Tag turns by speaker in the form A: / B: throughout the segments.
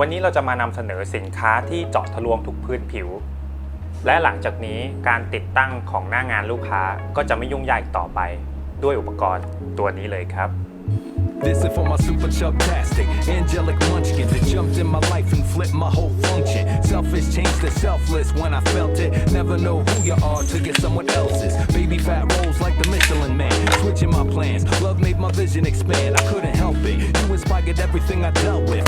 A: วันนี้เราจะมานำเสนอสินค้าที่เจาะทะลวงทุกพื้นผิว และหลังจากนี้การติดตั้งของหน้างานลูกค้าก็จะไม่ยุ่งยากต่อไป ด้วยอุปกรณ์ตัวนี้เลยครับ
B: This is for my super chubtastic, angelic munchkins that jumped in my life and flipped my whole function. Selfish changed to selfless when I felt it. Never know who you are till you're someone else's. Baby fat rolls like the Michelin man, switching my plans. Love made my vision expand. I couldn't help it. You inspired everything I dealt with.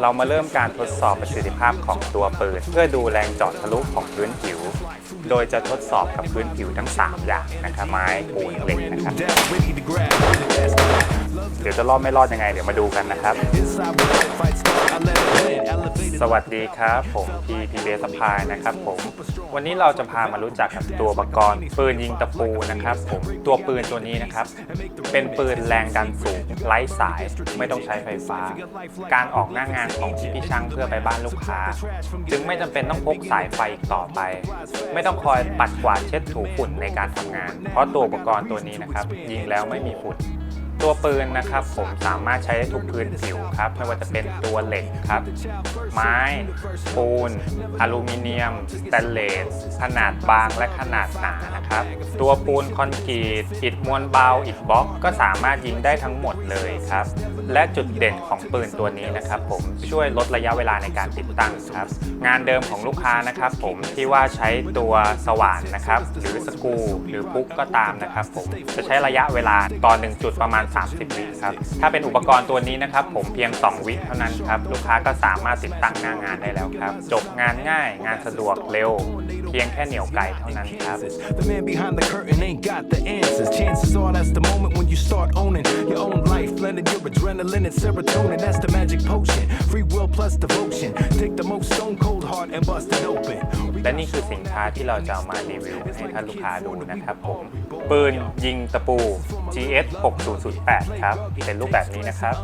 A: เรามาเริ่มการทดสอบประสิทธิภาพของตัวปืน เพื่อดูแรงเจาะทะลุของพื้นผิว โดยจะทดสอบกับพื้นผิวทั้ง 3 อย่างนะครับไม้ปูนเหล็กนะครับเดี๋ยวจะรอดไม่รอดยังไงเดี๋ยวมาดูกันนะครับ สวัสดีครับ ผมพีพีเบสพายนะครับผมวันนี้เราจะพามารู้จักกับตัวอุปกรณ์ปืนยิงตะปูนะครับผมตัวปืนตัวนี้นะครับ เป็นปืนแรงดันสูงไร้สายไม่ต้องใช้ไฟฟ้า การออกหน้างานของพี่พี่ช่างเพื่อไปบ้านลูกค้า จึงไม่จำเป็นต้องพกสายไฟอีกต่อไป ไม่ต้องคอยปัดกวาดเช็ดถูฝุ่นในการทำงาน เพราะตัวอุปกรณ์ตัวนี้นะครับยิงแล้วไม่มีฝุ่น ตัวปืนนะครับผมสามารถใช้ได้ทุกพื้นผิวครับไม่ว่าจะเป็นตัวเหล็กครับ ไม้ ปูน อลูมิเนียมสแตนเลส ขนาดบางและขนาดหนานะครับ ตัวปูนคอนกรีตอิฐมวลเบาอิฐบล็อก ก็สามารถยิงได้ทั้งหมดเลยครับ และจุดเด่นของปืนตัวนี้นะครับผมช่วยลดระยะเวลาในการติดตั้งครับ งานเดิมของลูกค้านะครับผมที่ว่าใช้ตัวสว่านนะครับ หรือสกูหรือปุ๊กก็ตามนะครับผมจะใช้ระยะเวลาต่อหนึ่งจุดประมาณ30 วิครับ ถ้าเป็นอุปกรณ์ตัวนี้นะครับ ผมเพียง 2 วิเท่านั้นครับ ลูกค้าก็สามารถติดตั้งหน้างานได้แล้วครับ จบงานง่าย งานสะดวกเร็ว เพียงแค่เหนี่ยวไก่เท่านั้นครับ
B: The man behind the curtain ain't got the answers. Chances are that's the moment when you start owning your own life, blending your adrenaline and serotonin. That's the magic potion. Free will plus devotion. Take the most stone cold heart and bust it open. We
A: และนี่คือสินค้าที่เราจะเอามารีวิวให้ท่านลูกค้าดูนะครับผม ปืนยิงตะปู GS 6008 ครับ เป็นรูปแบบนี้นะครับ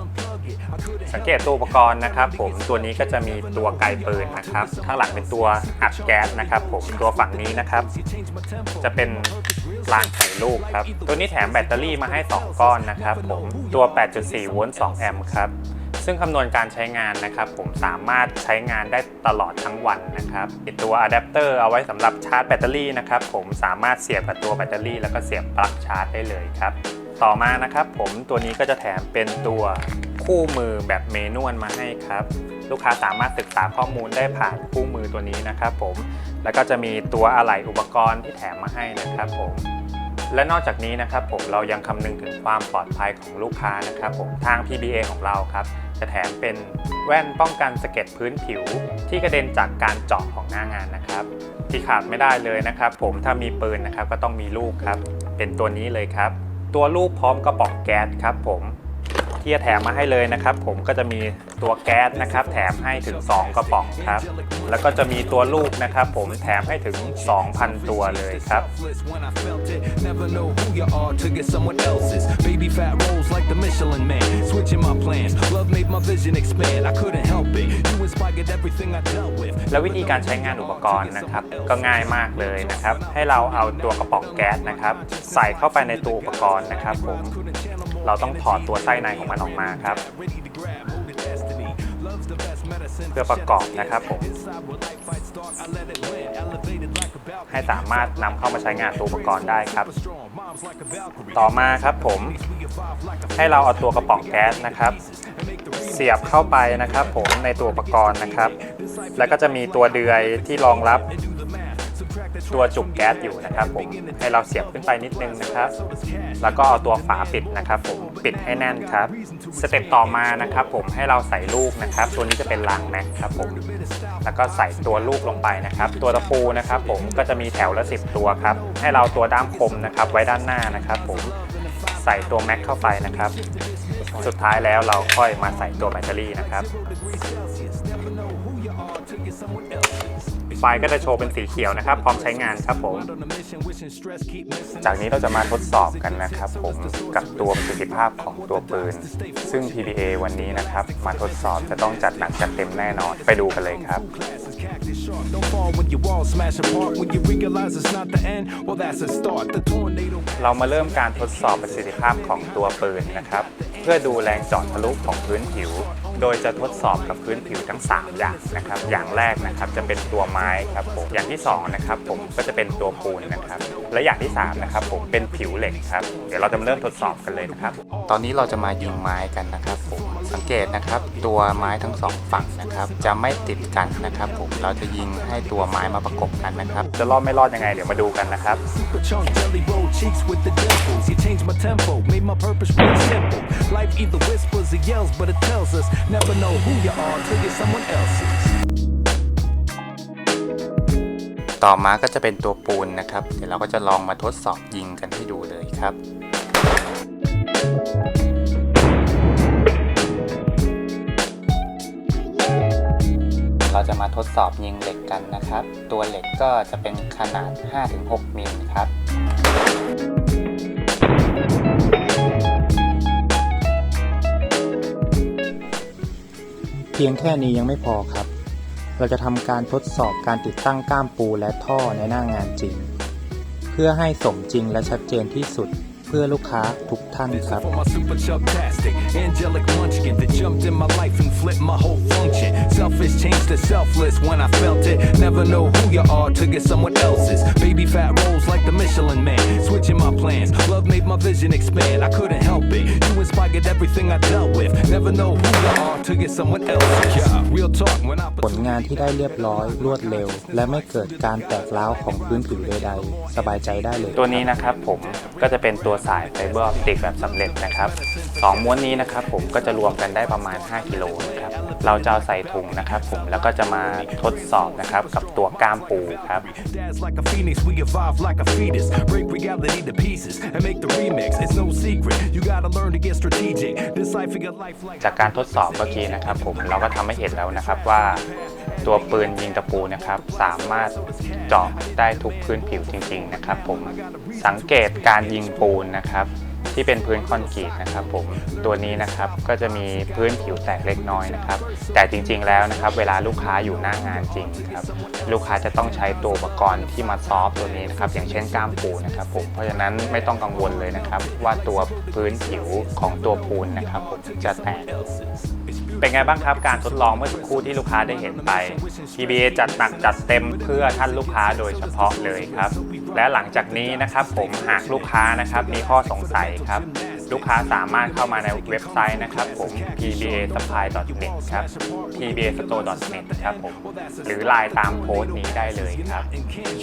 A: สังเกตตัวอุปกรณ์นะครับผมตัวนี้ก็จะมีตัวไกปืนนะครับ ข้างหลังเป็นตัวอัดแก๊สนะครับผมตัวฝั่งนี้นะครับ จะเป็นรางไข่ลูกครับ ตัวนี้แถมแบตเตอรี่มาให้ 2 ก้อนนะครับผมตัว 8.4 โวลต์ 2 แอมป์ครับ ซึ่งคำนวณการใช้งานนะครับผมสามารถใช้งานได้ตลอดทั้งวันนะครับตัวอะแดปเตอร์เอาไว้สำหรับชาร์จแบตเตอรี่นะครับผมสามารถเสียบกับตัวแบตเตอรี่ แล้วก็เสียบปลั๊กชาร์จได้เลยครับต่อมานะครับผมตัวนี้ก็จะแถมเป็นตัวคู่มือแบบเมนวลมาให้ครับ ลูกค้าสามารถศึกษาข้อมูลได้ผ่านคู่มือตัวนี้นะครับผมแล้วก็จะมีตัวอะไหล่อุปกรณ์ที่แถมมาให้นะครับผม และนอกจากนี้นะครับผมเรายังคำนึงถึงความปลอดภัยของลูกค้านะครับผมทาง PBA ของเราครับจะแถมเป็นแว่นป้องกันสะเก็ดพื้นผิว ที่กระเด็นจากการเจาะของหน้างานนะครับ ที่ขาดไม่ได้เลยนะครับ ผมถ้ามีปืนนะครับก็ต้องมีลูกครับ เป็นตัวนี้เลยครับ ตัวลูกพร้อมกระป๋องแก๊สครับผม ที่จะแถมมาให้เลยนะครับ ผมก็จะมีตัวแก๊สนะครับ แถมให้ถึง 2 กระป๋องครับ แล้วก็จะมีตัวลูกนะครับ ผมแถมให้ถึง 2,000 ตัวเลยครับ
B: selfless when I felt it. Never know who you are till you're someone else's. Baby fat rolls like the Michelin man. Switching my plans. Love made my vision expand. I couldn't help it. You inspired everything I dealt with.
A: แล้ววิธีการใช้งานอุปกรณ์นะครับ ก็ง่ายมากเลยนะครับ ให้เราเอาตัวกระป๋องแก๊สนะครับ ใส่เข้าไปในตัวอุปกรณ์นะครับผม เราต้องถอดตัวไส้ในของมันออกมาครับ เพื่อประกอบนะครับผม ให้สามารถนำเข้ามาใช้งานตัวอุปกรณ์ได้ครับ ต่อมาครับผม ให้เราเอาตัวกระป๋องแก๊สนะครับ เสียบเข้าไปนะครับผมในตัวอุปกรณ์นะครับ แล้วก็จะมีตัวเดือยที่รองรับ ตัวจุกแก๊สอยู่นะครับผมให้เราเสียบขึ้นไปนิดนึงนะครับ แล้วก็เอาตัวฝาปิดนะครับผมปิดให้แน่นครับ สเต็ปต่อมานะครับผมให้เราใส่ลูกนะครับ ตัวนี้จะเป็นรางแม็กครับผมแล้วก็ใส่ตัวลูกลงไปนะครับ ตัวตะปูนะครับ ผมก็จะมีแถวละ 10 ตัวครับ ให้เราตัวด้ามคมนะครับไว้ด้านหน้านะครับ ผมใส่ตัวแม็กเข้าไปนะครับ สุดท้ายแล้วเราค่อยมาใส่ตัวแบตเตอรี่นะครับ ไฟก็จะโชว์เป็นสีเขียวนะครับ พร้อมใช้งานครับผม จากนี้เราจะมาทดสอบกันนะครับผมกับตัวประสิทธิภาพของตัวปืน ซึ่ง PBA วันนี้นะครับ มาทดสอบจะต้องจัดหนักจัดเต็มแน่นอนไปดูกันเลยครับ เรามาเริ่มการทดสอบประสิทธิภาพของตัวปืนนะครับ พื่อดูแรงเจาะทะลุของพื้นผิว โดยจะทดสอบกับพื้นผิวทั้ง 3 อย่างนะครับ อย่างแรกนะครับจะเป็นตัวไม้ครับผมอย่างที่2นะครับผมก็จะเป็นตัวปูนนะครับ และอย่างที่3นะครับผมเป็นผิวเหล็กครับ เดี๋ยวเราจะมาเริ่มทดสอบกันเลยนะครับ ตอนนี้เราจะมายิงไม้กันนะครับผมสังเกตนะครับ ตัวไม้ทั้งสองฝั่งนะครับ จะไม่ติดกันนะครับผมเราจะยิงให้ตัวไม้มาประกบกันนะครับ จะรอดไม่รอดยังไงเดี๋ยวมาดูกันนะครับ
B: My tempo, made my purpose real simple. Life either whispers or yells, but it tells us never know who you are till you're someone else's.
A: ต่อมาก็จะเป็นตัวปูนนะครับ เดี๋ยวเราก็จะลองมาทดสอบยิงกันให้ดูเลยครับ เราจะมาทดสอบยิงเหล็กกันนะครับ ตัวเหล็กก็จะเป็นขนาด 5-6มิลครับ
C: เพียงแค่นี้ยังไม่พอครับ เราจะทำการทดสอบการติดตั้งก้ามปูและท่อในหน้างานจริง เพื่อให้สมจริงและชัดเจนที่สุดเพื่อลูกค้าทุกท่านครับ
B: For my super chubtastic, angelic munchkin that jumped in my life and flipped my whole function. Selfish changed to selfless when I felt it. Never know who you are till get someone else's. Baby fat rolls like the Michelin man, switching my plans. Love made my vision expand. I couldn't help it. You inspired everything I dealt with. Never know who you are till get someone else's. Yeah, real talk when I
C: ผลงานที่ได้เรียบร้อยรวดเร็ว และไม่เกิดการแตกร้าวของพื้นผิวใดๆสบายใจได้เลย
A: ตัวนี้นะครับผมก็จะเป็นตัวสายไฟเบอร์ออปติกแบบสำเร็จนะครับสองม้วนนี้นะครับผมก็จะรวมกันได้ประมาณ 5 กิโลนะครับ เราจะเอาใส่ถุงนะครับผมแล้วก็จะมาทดสอบนะครับกับตัวก้ามปูครับ
B: Dad's like a phoenix, we evolve like a fetus. Break reality to pieces and make the remix. It's no secret. You gotta learn to get strategic. Decipher your life like
A: จากการทดสอบเมื่อกี้นะครับผมเราก็ทำให้เห็นแล้วนะครับว่า ตัวปืนยิงตะปูนะครับ สามารถเจาะได้ทุกพื้นผิวจริง ๆ นะครับ ผมสังเกตการยิงปูนนะครับ ที่เป็นพื้นคอนกรีตนะครับผมตัวนี้นะครับก็จะมีพื้นผิวแตกเล็กน้อยนะครับแต่จริงๆแล้วนะครับเวลาลูกค้าอยู่หน้างานจริงครับลูกค้าจะต้องใช้ตัวอุปกรณ์ที่มาซอฟตัวนี้นะครับอย่างเช่นก้ามปูนะครับผมเพราะฉะนั้นไม่ต้องกังวลเลยนะครับ ว่าตัวพื้นผิวของตัวปูนนะครับผมจะแตก เป็นไงบ้างครับการทดลองเมื่อสักครู่ที่ลูกค้าได้เห็นไป PBA จัดหนักจัดเต็มเพื่อท่านลูกค้าโดยเฉพาะเลยครับ และหลังจากนี้นะครับผมหากลูกค้านะครับมีข้อสงสัยครับ ลูกค้าสามารถเข้ามาในเว็บไซต์นะครับผม pbasupply.net ครับ pbastore.net ครับผมหรือไลน์ตามโพสต์นี้ได้เลยครับ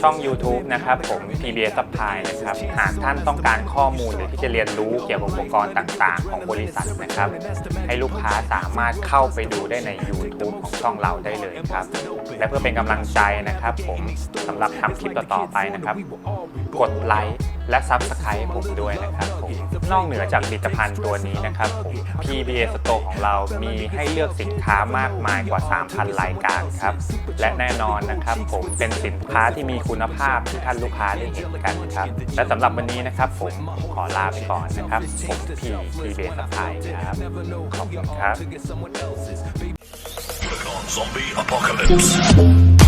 A: ช่อง YouTube นะครับผม PBA Supply นะครับหากท่านต้องการข้อมูลหรือที่จะเรียนรู้เกี่ยวกับอุปกรณ์ต่างๆ ของบริษัทนะครับ ให้ลูกค้าสามารถเข้าไปดูได้ใน YouTube ของช่องเราได้เลยครับ และเพื่อเป็นกำลังใจนะครับผมสำหรับทำคลิปต่อๆไปนะครับ กดไลค์และ Subscribe ผมด้วยนะครับผมนอกเหนือจากผลิตภัณฑ์ตัวนี้นะครับผม PBA Store ของเรามีให้เลือกสินค้ามากมายกว่า 3,000 รายการครับ และแน่นอนนะครับผมเป็นสินค้าที่มีคุณภาพที่ท่านลูกค้าได้เห็นกันครับ และสำหรับวันนี้นะครับผมขอลาไปก่อนนะครับ ผมพี PBA Supply ครับ ขอบคุณครับ
D: Zombie apocalypse.